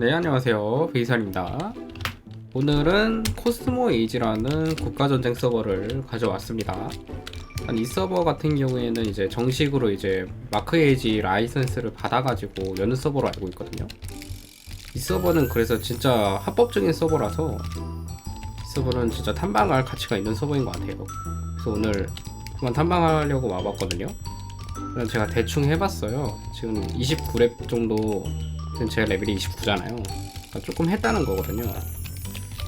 네 안녕하세요. 베이산입니다. 오늘은 코스모 에이지라는 국가전쟁 서버를 가져왔습니다. 이 서버 같은 경우에는 이제 정식으로 이제 마크 에이지 라이선스를 받아가지고 여는 서버로 알고 있거든요. 이 서버는 그래서 진짜 합법적인 서버라서 이 서버는 진짜 탐방할 가치가 있는 서버인 것 같아요. 그래서 오늘 한번 탐방하려고 와봤거든요. 제가 대충 해봤어요. 지금 29렙 정도 제 레벨이 29잖아요. 조금 했다는 거거든요.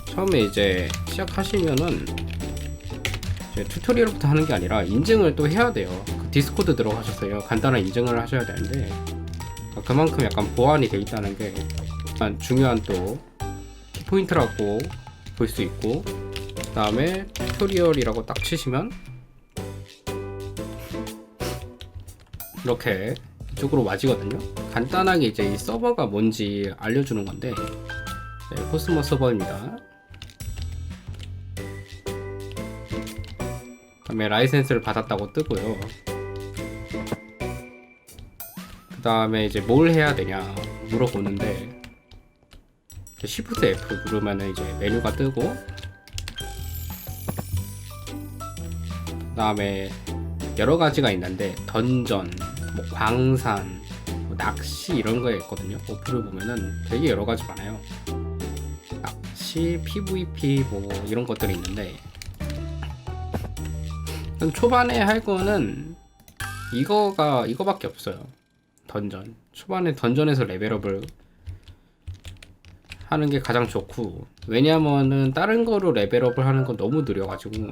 처음에 이제 시작하시면은 이제 튜토리얼부터 하는 게 아니라 인증을 또 해야 돼요. 그 디스코드 들어가셔서요. 간단한 인증을 하셔야 되는데 그만큼 약간 보완이 돼 있다는 게 약간 중요한 또 키포인트라고 볼 수 있고 그 다음에 튜토리얼이라고 딱 치시면 이렇게 이쪽으로 와지거든요. 간단하게 이제 이 서버가 뭔지 알려주는 건데 네, 코스모 서버입니다. 그다음에 라이센스를 받았다고 뜨고요. 그 다음에 이제 뭘 해야 되냐 물어보는데 Shift F 누르면 이제 메뉴가 뜨고 그 다음에 여러 가지가 있는데 던전, 뭐 광산, 뭐 낚시 이런 거에 있거든요. 어플을 보면은 되게 여러 가지 많아요. 낚시, PVP 뭐 이런 것들이 있는데 초반에 할 거는 이거가 이거밖에 없어요. 던전. 초반에 던전에서 레벨업을 하는 게 가장 좋고 왜냐면은 다른 거로 레벨업을 하는 건 너무 느려가지고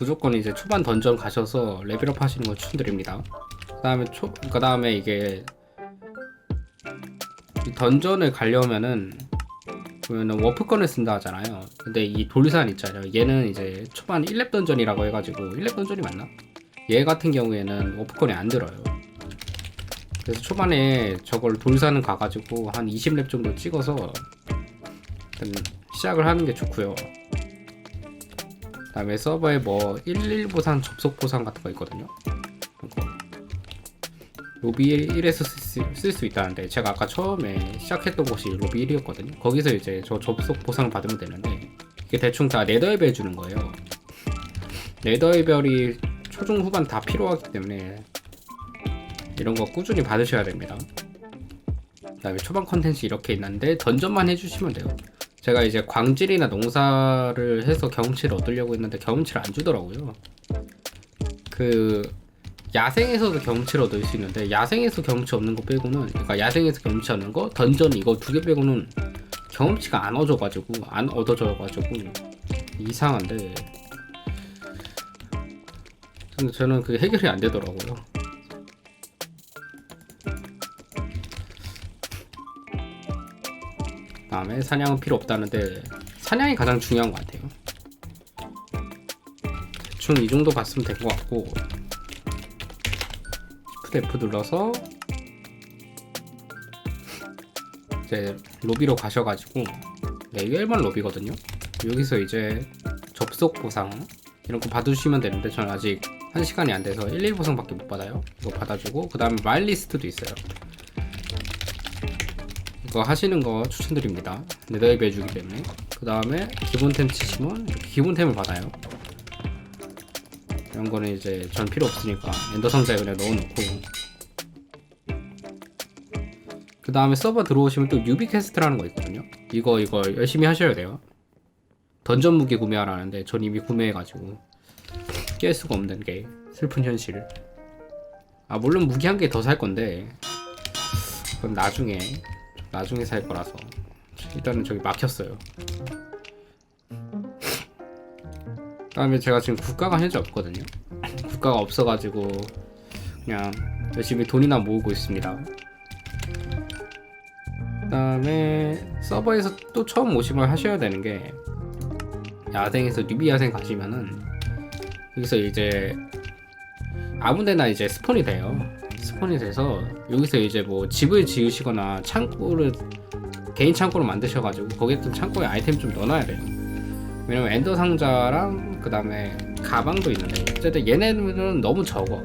무조건 이제 초반 던전 가셔서 레벨업 하시는 걸 추천드립니다. 그 다음에 초 그 다음에 이게 이 던전을 가려면은 보면은 워프건을 쓴다 하잖아요. 근데 이 돌산 있잖아요. 얘는 이제 초반 1렙 던전이라고 해가지고 1렙 던전이 맞나? 얘 같은 경우에는 워프건이 안 들어요. 그래서 초반에 저걸 돌산을 가가지고 한 20렙 정도 찍어서 시작을 하는 게 좋고요. 그 다음에 서버에 뭐 11 보상 접속 보상 같은 거 있거든요. 로비 1에서 쓸 수 있다는데 제가 아까 처음에 시작했던 곳이 로비 1이었거든요. 거기서 이제 저 접속 보상을 받으면 되는데 이게 대충 다 네더의 별 주는 거예요. 네더의 별이 초중 후반 다 필요하기 때문에 이런 거 꾸준히 받으셔야 됩니다. 그 다음에 초반 컨텐츠 이렇게 있는데 던전만 해주시면 돼요. 제가 이제 광질이나 농사를 해서 경험치를 얻으려고 했는데 경험치를 안 주더라고요. 그 야생에서도 경험치를 얻을 수 있는데 야생에서 경험치 없는 거 빼고는 그러니까 야생에서 경험치 얻는 거 던전 이거 두 개 빼고는 경험치가 안 얻어가지고 안 얻어져가지고 이상한데 저는 그게 해결이 안 되더라고요. 다음에 사냥은 필요 없다는데 사냥이 가장 중요한 것 같아요. 대충 이 정도 봤으면 될 것 같고 Shift F 눌러서 이제 로비로 가셔가지고 네, 1번 로비거든요. 여기서 이제 접속 보상 이런 거 받으시면 되는데 저는 아직 한 시간이 안 돼서 1, 1 보상밖에 못 받아요. 이거 받아주고 그 다음에 마일 리스트도 있어요. 이거 하시는 거 추천드립니다. 네더앱 해주기 때문에. 그 다음에 기본템 치시면 기본템을 받아요. 이런 거는 이제 전 필요 없으니까 엔더 상자에 그냥 넣어놓고. 그 다음에 서버 들어오시면 또 유비 퀘스트라는 거 있거든요. 이거 이거 열심히 하셔야 돼요. 던전 무기 구매하라는데 전 이미 구매해가지고 깰 수가 없는 게 슬픈 현실. 아 물론 무기 한 개 더 살 건데 그건 나중에 나중에 살 거라서 일단은 저기 막혔어요. 그다음에 제가 지금 국가가 현재 없거든요. 국가가 없어가지고 그냥 열심히 돈이나 모으고 있습니다. 그다음에 서버에서 또 처음 오시면 하셔야 되는 게 야생에서 뉴비 야생 가시면은 여기서 이제 아무데나 이제 스폰이 돼요. 스폰이 돼서 여기서 이제 뭐 집을 지으시거나 창고를 개인 창고를 만드셔가지고 거기에 좀 창고에 아이템 좀 넣어놔야 돼요. 왜냐면 엔더 상자랑 그 다음에 가방도 있는데 어쨌든 얘네들은 너무 적어.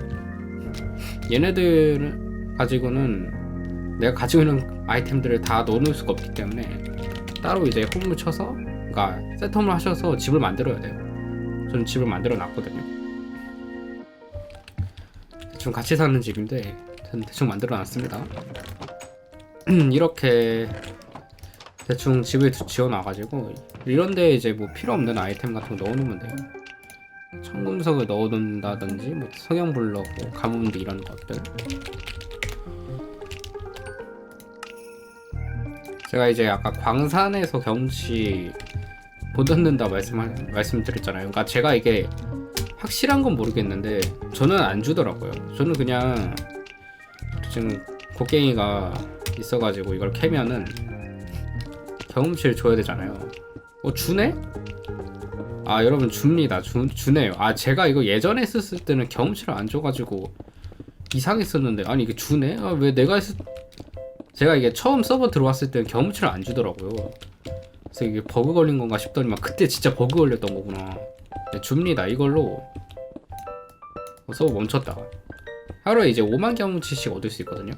얘네들 가지고는 내가 가지고 있는 아이템들을 다 넣어놓을 수가 없기 때문에 따로 이제 홈을 쳐서 그러니까 세텀을 하셔서 집을 만들어야 돼요. 저는 집을 만들어 놨거든요. 대충 같이 사는 집인데 대충 만들어 놨습니다. 이렇게 대충 집을 지어 놔가지고 이런데 이제 뭐 필요 없는 아이템 같은 거 넣어놓으면 돼요. 청금석을 넣어둔다든지 뭐 성형블럭, 뭐 가뭄비 이런 것들. 제가 이제 아까 광산에서 경치 못 얻는다 말씀 말씀드렸잖아요. 그러니까 제가 이게 확실한 건 모르겠는데 저는 안 주더라고요. 저는 그냥 지금 곡괭이가 있어가지고 이걸 캐면은 경험치를 줘야 되잖아요. 어 주네? 아 여러분 줍니다. 주, 주네요. 아 제가 이거 예전에 했었을 때는 경험치를 안 줘가지고 이상했었는데 아니 이게 주네? 아, 왜 내가 했을 제가 이게 처음 서버 들어왔을 때는 경험치를 안 주더라고요. 그래서 이게 버그 걸린 건가 싶더니만 그때 진짜 버그 걸렸던 거구나. 네, 줍니다. 이걸로 어, 서버 멈췄다. 하루에 이제 5만 경험치씩 얻을 수 있거든요.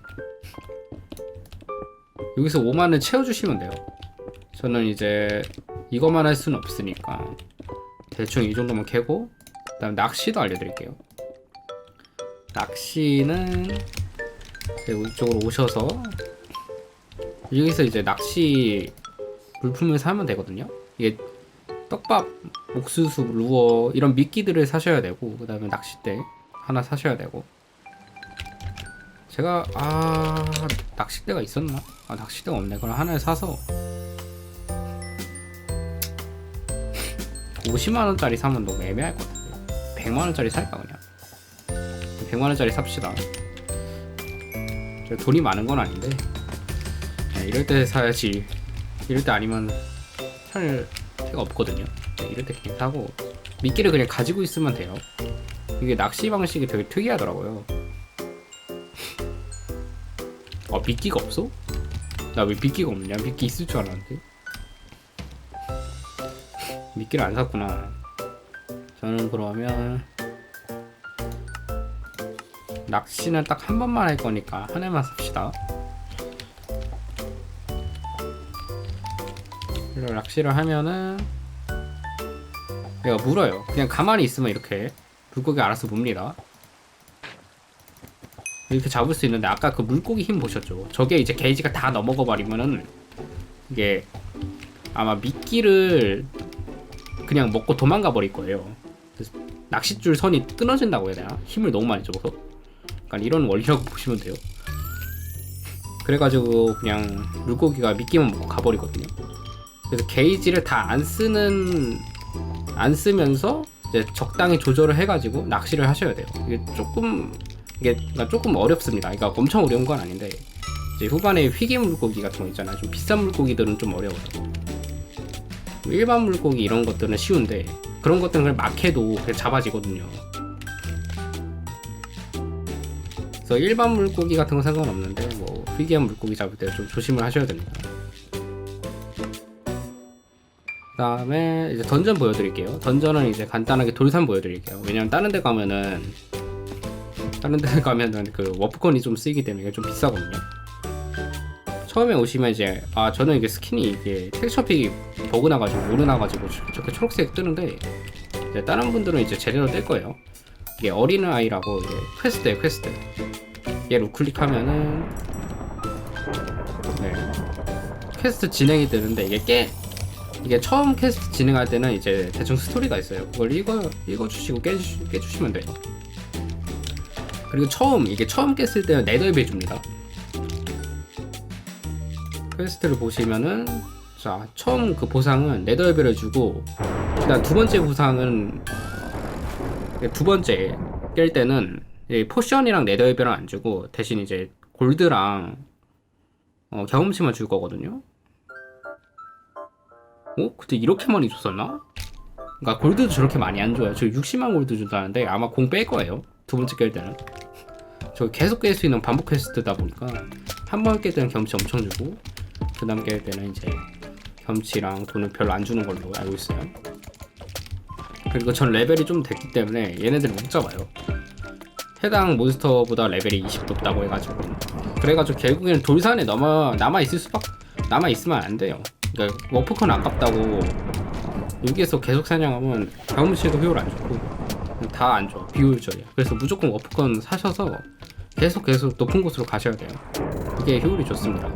여기서 5만을 채워주시면 돼요. 저는 이제 이것만 할 수는 없으니까 대충 이 정도만 캐고 그 다음 낚시도 알려드릴게요. 낚시는 이쪽으로 오셔서 여기서 이제 낚시 물품을 사면 되거든요. 이게 떡밥, 옥수수, 루어 이런 미끼들을 사셔야 되고 그 다음에 낚싯대 하나 사셔야 되고 제가 아 낚싯대가 있었나? 아 낚싯대가 없네. 그럼 하나를 사서 50만 원짜리 사면 너무 애매할 것 같아요. 100만 원짜리 살까 그냥. 100만 원짜리 삽시다. 돈이 많은 건 아닌데 네, 이럴 때 사야지. 이럴 때 아니면 살 데가 없거든요. 네, 이럴 때 그냥 사고 미끼를 그냥 가지고 있으면 돼요. 이게 낚시 방식이 되게 특이하더라고요. 아 미끼가 없어? 나 왜 미끼가 없냐? 미끼 있을 줄 알았는데. 미끼를 안 샀구나. 저는 그러면 낚시는 딱 한 번만 할 거니까 하나만 삽시다. 그리고 낚시를 하면은 얘가 물어요. 그냥 가만히 있으면 이렇게 물고기 알아서 뭅니다. 이렇게 잡을 수 있는데 아까 그 물고기 힘 보셨죠? 저게 이제 게이지가 다 넘어가 버리면은 이게 아마 미끼를 그냥 먹고 도망가 버릴 거예요. 낚싯줄 선이 끊어진다고 해야 되나? 힘을 너무 많이 줘서. 약간 이런 원리라고 보시면 돼요. 그래가지고 그냥 물고기가 미끼만 먹고 가버리거든요. 그래서 게이지를 다 안 쓰는 안 쓰면서 이제 적당히 조절을 해가지고 낚시를 하셔야 돼요. 이게 조금 이게 조금 어렵습니다. 그러니까 엄청 어려운 건 아닌데 이제 후반에 휘김 물고기 같은 거 있잖아요. 좀 비싼 물고기들은 좀 어려워요. 일반 물고기 이런 것들은 쉬운데 그런 것들은 막 해도 그냥 잡아지거든요. 그래서 일반 물고기 같은 건 상관없는데 뭐 희귀한 물고기 잡을 때 좀 조심을 하셔야 됩니다. 그다음에 이제 던전 보여드릴게요. 던전은 이제 간단하게 돌산 보여드릴게요. 왜냐면 다른 데 가면은 다른 데 가면은 그 워프건이 좀 쓰이기 때문에 좀 비싸거든요. 처음에 오시면 이제 아 저는 이게 스킨이 이게 텍스처픽이 버그 나가지고 오르 나가지고 저렇게 초록색 뜨는데 이제 다른 분들은 이제 제대로 뜰 거예요. 이게 어린 아이라고 이제 퀘스트에 퀘스트. 얘를 우클릭하면은 네 퀘스트 진행이 되는데 이게 깨 이게 처음 퀘스트 진행할 때는 이제 대충 스토리가 있어요. 그걸 읽어 읽어주시고 깨주, 깨주시면 돼요. 그리고 처음 이게 처음 깼을 때는 네더앱 해줍니다. 퀘스트를 보시면은 자 처음 그 보상은 네더앱을 해주고 그다음 두 번째 보상은 두 번째 깰 때는 이 포션이랑 네더앱이랑 안 주고 대신 이제 골드랑 어, 경험치만 줄 거거든요. 어? 그때 이렇게 많이 줬었나? 그러니까 골드도 저렇게 많이 안 줘요. 저 60만 골드 준다는데 아마 공 뺄 거예요. 두 번째 깰 때는. 저 계속 깰 수 있는 반복 퀘스트다 보니까 한 번 깰 때는 경험치 엄청 주고 그 다음 깰 때는 이제 경험치랑 돈을 별로 안 주는 걸로 알고 있어요. 그리고 전 레벨이 좀 됐기 때문에 얘네들 못 잡아요. 해당 몬스터보다 레벨이 20 높다고 해가지고 그래가지고 결국에는 돌산에 넘어 남아 있을 수밖 남아 있으면 안 돼요. 그러니까 워프컨 아깝다고 여기에서 계속 사냥하면 경험치도 효율 안 좋고 다 안 좋아 비효율적이야. 그래서 무조건 워프컨 사셔서 계속 계속 높은 곳으로 가셔야 돼요. 이게 효율이 좋습니다.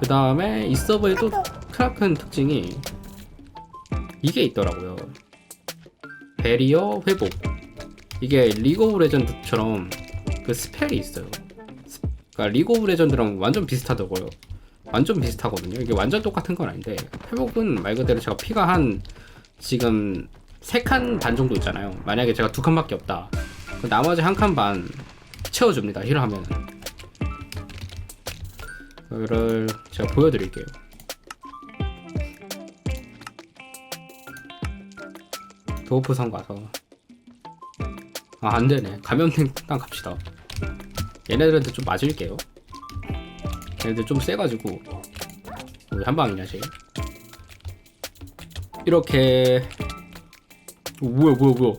그 다음에 이 서버의 또 크라큰 특징이 이게 있더라고요. 베리어 회복. 이게 리그 오브 레전드처럼 그 스펠이 있어요. 스- 그러니까 리그 오브 레전드랑 완전 비슷하다고요. 완전 비슷하거든요. 이게 완전 똑같은 건 아닌데 회복은 말 그대로 제가 피가 한 지금 세 칸 반 정도 있잖아요. 만약에 제가 두 칸밖에 없다. 나머지 한 칸 반 채워줍니다. 힐 하면. 그를 제가 보여드릴게요. 도어프성 가서 아 안되네 감염된 땅 갑시다 얘네들한테 좀 맞을게요 얘네들 좀 세가지고 우리 한 방이냐 쟤 이렇게 어, 뭐야 뭐야 뭐야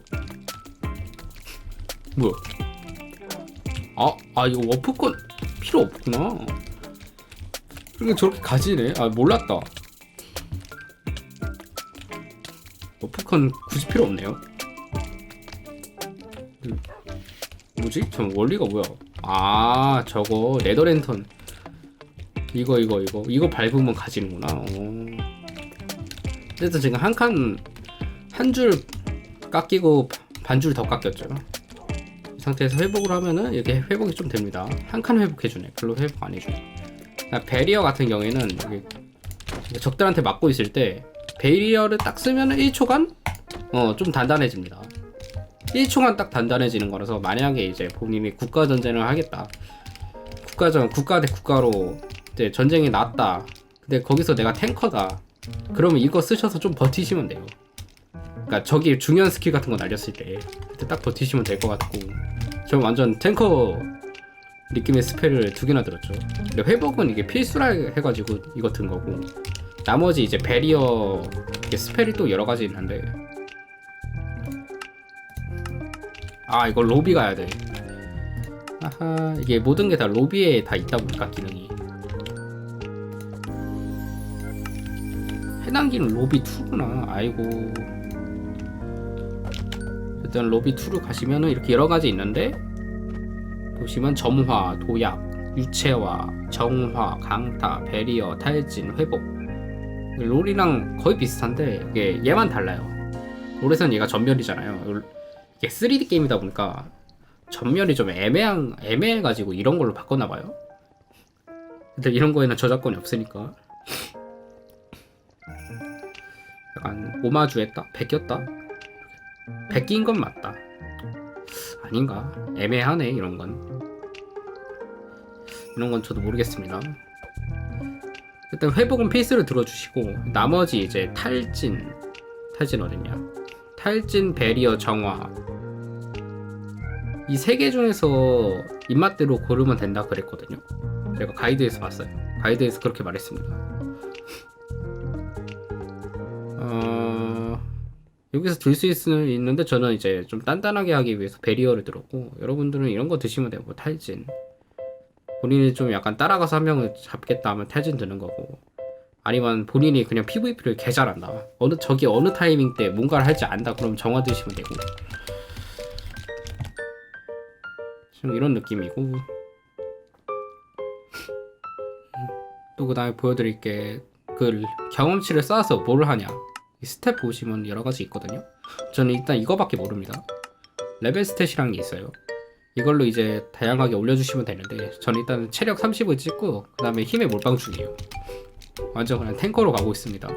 뭐야 아, 아 이거 워프권 필요 없구나 이게 저렇게 가지네 아 몰랐다 워프컨 굳이 필요 없네요. 음, 뭐지? 저 원리가 뭐야? 아 저거 네더랜턴 이거 이거 이거 이거 밟으면 가지는구나. 어. 그래서 지금 한칸 한 줄 깎이고 반줄 더 깎였죠. 이 상태에서 회복을 하면은 이렇게 회복이 좀 됩니다. 한 칸 회복해주네. 별로 회복 안 해주네. 베리어 같은 경우에는 적들한테 맞고 있을 때 베리어를 딱 쓰면 1초간 어 좀 단단해집니다. 1초간 딱 단단해지는 거라서 만약에 이제 본인이 국가 전쟁을 하겠다. 국가전 국가 대 국가로 이제 전쟁이 났다. 근데 거기서 내가 탱커다. 그러면 이거 쓰셔서 좀 버티시면 돼요. 그러니까 저기 중요한 스킬 같은 거 날렸을 때 그때 딱 버티시면 될 것 같고. 저 완전 탱커 느낌의 스펠을 두 개나 들었죠. 근데 회복은 이게 필수라 해가지고 이거 든 거고. 나머지 이제 이게 스펠이 또 여러 가지 있는데. 아 이거 로비 가야 돼. 아하 이게 모든 게 다 로비에 다 있다 보니까 기능이. 해당기는 로비 2구나. 아이고 일단 로비 2로 가시면은 이렇게 여러 가지 있는데 보시면 점화, 도약, 유체화, 정화, 강타, 베리어, 탈진, 회복 롤이랑 거의 비슷한데 이게 얘만 달라요. 롤에선 얘가 전멸이잖아요. 이게 3D 게임이다 보니까 전멸이 좀 애매한 애매해가지고 이런 걸로 바꿨나 봐요. 근데 이런 거에는 저작권이 없으니까 약간 오마주했다, 베꼈다, 베낀 건 맞다. 아닌가? 애매하네 이런 건. 이런 건 저도 모르겠습니다. 일단 회복은 필수로 들어주시고 나머지 이제 탈진 탈진 어딨냐 탈진 베리어 정화 이 세 개 중에서 입맛대로 고르면 된다 그랬거든요 제가 가이드에서 봤어요 가이드에서 그렇게 말했습니다 여기서 들 수 있는데 저는 이제 좀 단단하게 하기 위해서 베리어를 들었고 여러분들은 이런 거 드시면 되고 탈진. 본인이 좀 약간 따라가서 한 명을 잡겠다 하면 탈진 드는 거고 아니면 본인이 그냥 PVP를 개 잘한다. 어느 저기 어느 타이밍 때 뭔가를 할지 안다. 그럼 정화 드시면 되고. 좀 이런 느낌이고. 또 그 다음에 보여드릴 게 그 경험치를 쌓아서 뭘 하냐. 이 스텝 보시면 여러 가지 있거든요. 저는 일단 이거밖에 모릅니다. 레벨 스탯이란 게 있어요. 이걸로 이제 다양하게 올려주시면 되는데 저는 일단 체력 30을 찍고 그 다음에 힘의 몰빵 중이에요. 완전 그냥 탱커로 가고 있습니다.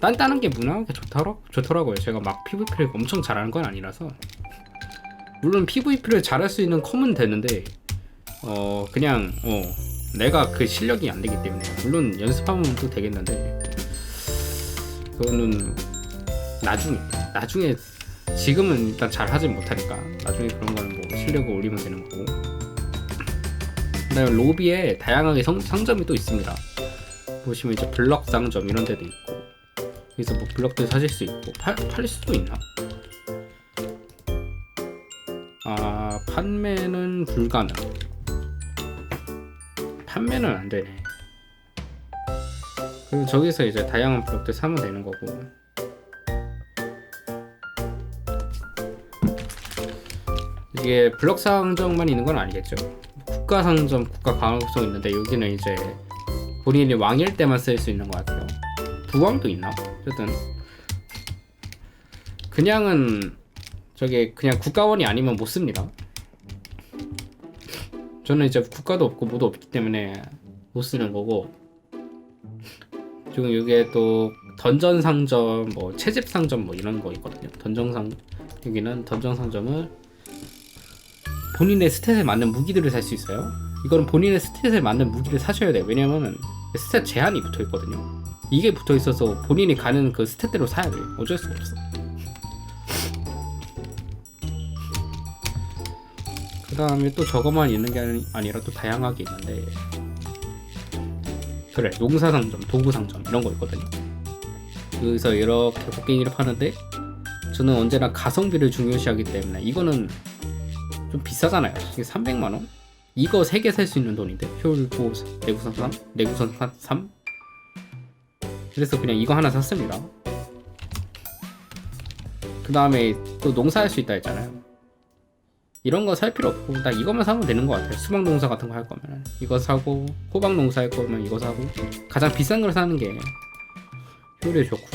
단단한 게 무난하게 좋더라, 좋더라고요. 제가 막 PVP를 엄청 잘하는 건 아니라서. 물론 PVP를 잘할 수 있는 컴은 되는데 어 그냥 어 내가 그 실력이 안 되기 때문에. 물론 연습하면 또 되겠는데 그거는 나중에 나중에 지금은 일단 잘 하진 못하니까 나중에 그런 거는 뭐 실력을 올리면 되는 거고 그다음에 로비에 다양하게 성, 상점이 또 있습니다 보시면 이제 블럭 상점 이런 데도 있고 여기서 뭐 블럭들 사실 수 있고 팔, 팔 수도 있나? 판매는 불가능. 판매는 안 되네. 그리고 저기서 이제 다양한 블록들 사면 되는 거고. 이게 블록 상점만 있는 건 아니겠죠. 국가 상점, 국가 가능성 있는데 여기는 이제 본인이 왕일 때만 쓸 수 있는 것 같아요. 부왕도 있나? 어쨌든 그냥은 저게 그냥 국가원이 아니면 못 씁니다. 저는 이제 국가도 없고 뭐도 없기 때문에 못 쓰는 거고 지금 여기에 또 던전 상점, 뭐 채집 상점 뭐 이런 거 있거든요. 던전 상 여기는 던전 상점을 본인의 스탯에 맞는 무기들을 살 수 있어요. 이거는 본인의 스탯에 맞는 무기를 사셔야 돼요. 왜냐면 스탯 제한이 붙어 있거든요. 이게 붙어 있어서 본인이 가는 그 스탯대로 사야 돼요. 어쩔 수가 없어. 그 다음에 또 저거만 있는 게 아니- 아니라 또 다양하게 있는데 그래 농사 상점, 도구 상점 이런 거 있거든요. 여기서 이렇게 곡괭이를 파는데 저는 언제나 가성비를 중요시하기 때문에 이거는 좀 비싸잖아요. 이게 300만 원? 이거 3개 살 수 있는 돈인데 효율고 내구성 3, 내구성 3. 그래서 그냥 이거 하나 샀습니다. 그 다음에 또 농사할 수 있다 했잖아요. 이런 거 살 필요 없고 나 이것만 사면 되는 것 같아요. 수박 농사 같은 거 할 거면 이거 사고 호박 농사 할 거면 이거 사고 가장 비싼 걸 사는 게 효율이 좋고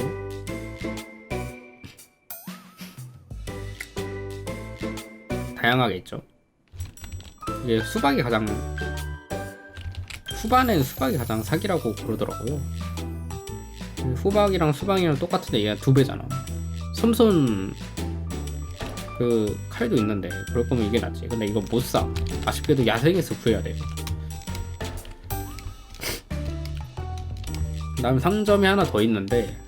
다양하게 있죠. 이게 수박이 가장 후반엔 수박이 가장 사기라고 그러더라고요. 그 후박이랑 수박이랑 똑같은데 얘가 두 배잖아. 섬손 그 칼도 있는데 그럴 거면 이게 낫지. 근데 이거 못 사. 아쉽게도 야생에서 구해야 돼. 그다음 상점이 하나 더 있는데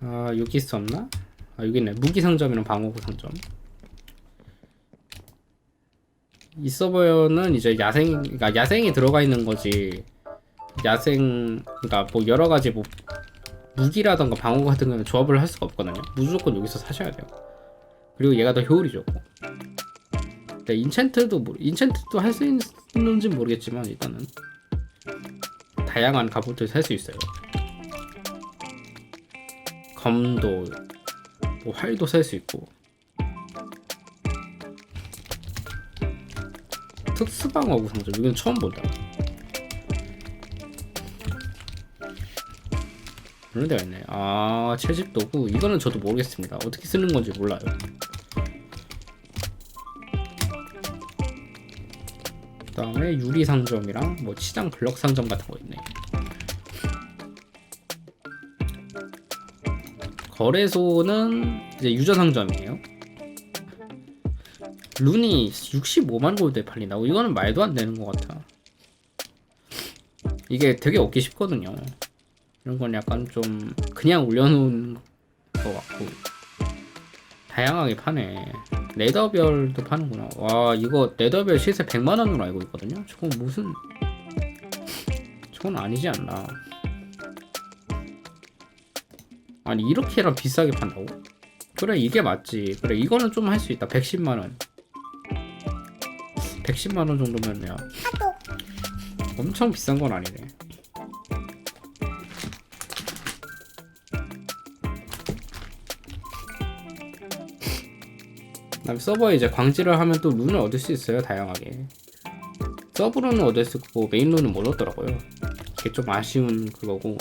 아 여기 있었나? 아 여기 있네. 무기 상점이랑 방어구 상점. 이 서버는 이제 야생, 그러니까 야생이 들어가 있는 거지. 야생, 그러니까 뭐 여러 가지 뭐 무기라던가 방어 같은 거는 조합을 할 수가 없거든요. 무조건 여기서 사셔야 돼요. 그리고 얘가 더 효율이 좋고. 네, 인챈트도 뭐, 인챈트도 할 수 있는지 모르겠지만 일단은 다양한 갑옷들 살수 있어요. 검도, 뭐 활도 살 수 있고. 특수방어구 상점 이건 처음 본다. 그런 데가 있네. 아 채집 도구 이거는 저도 모르겠습니다. 어떻게 쓰는 건지 몰라요. 그 다음에 유리 상점이랑 뭐 치장 블럭 상점 같은 거 있네. 거래소는 이제 유저 상점이에요. 룬이 65만 골드에 팔린다고? 이거는 말도 안 되는 것 같아. 이게 되게 얻기 쉽거든요. 이런 건 약간 좀 그냥 올려놓은 것 같고 다양하게 파네. 레더별도 파는구나. 와 이거 레더별 시세 100만 원으로 알고 있거든요. 저건 무슨 저건 아니지 않나. 아니 이렇게랑 비싸게 판다고? 그래 이게 맞지. 그래 이거는 좀 할 수 있다. 110만 원. 110만 원 정도면요. 엄청 비싼 건 아니네. 다음 서버에 이제 광질을 하면 또 룬을 얻을 수 있어요 다양하게. 서브로는 얻을 수 있고 메인로는 못 얻더라고요. 그게 좀 아쉬운 그거고.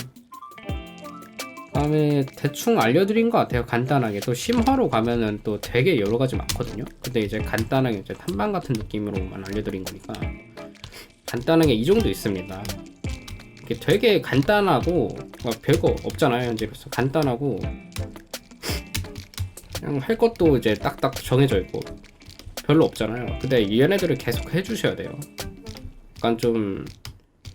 그다음에 대충 알려드린 것 같아요 간단하게. 또 심화로 가면은 또 되게 여러 가지 많거든요. 근데 이제 간단하게 이제 탐방 같은 느낌으로만 알려드린 거니까 간단하게 이 정도 있습니다. 되게 간단하고 막 별거 없잖아요 현재로서 간단하고 그냥 할 것도 이제 딱딱 정해져 있고 별로 없잖아요. 근데 얘네들을 계속 해주셔야 돼요. 약간 좀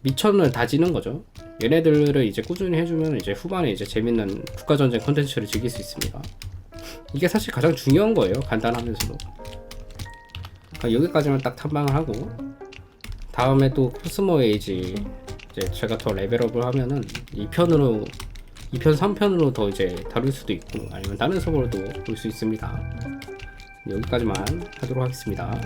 미천을 다지는 거죠. 얘네들을 이제 꾸준히 해주면 이제 후반에 이제 재밌는 국가전쟁 컨텐츠를 즐길 수 있습니다. 이게 사실 가장 중요한 거예요. 간단하면서도. 그러니까 여기까지만 딱 탐방을 하고 다음에 또 코스모 에이지 이제 제가 더 레벨업을 하면은 2편으로 2편, 3편으로 더 이제 다룰 수도 있고 아니면 다른 서버로도 볼 수 있습니다. 여기까지만 하도록 하겠습니다.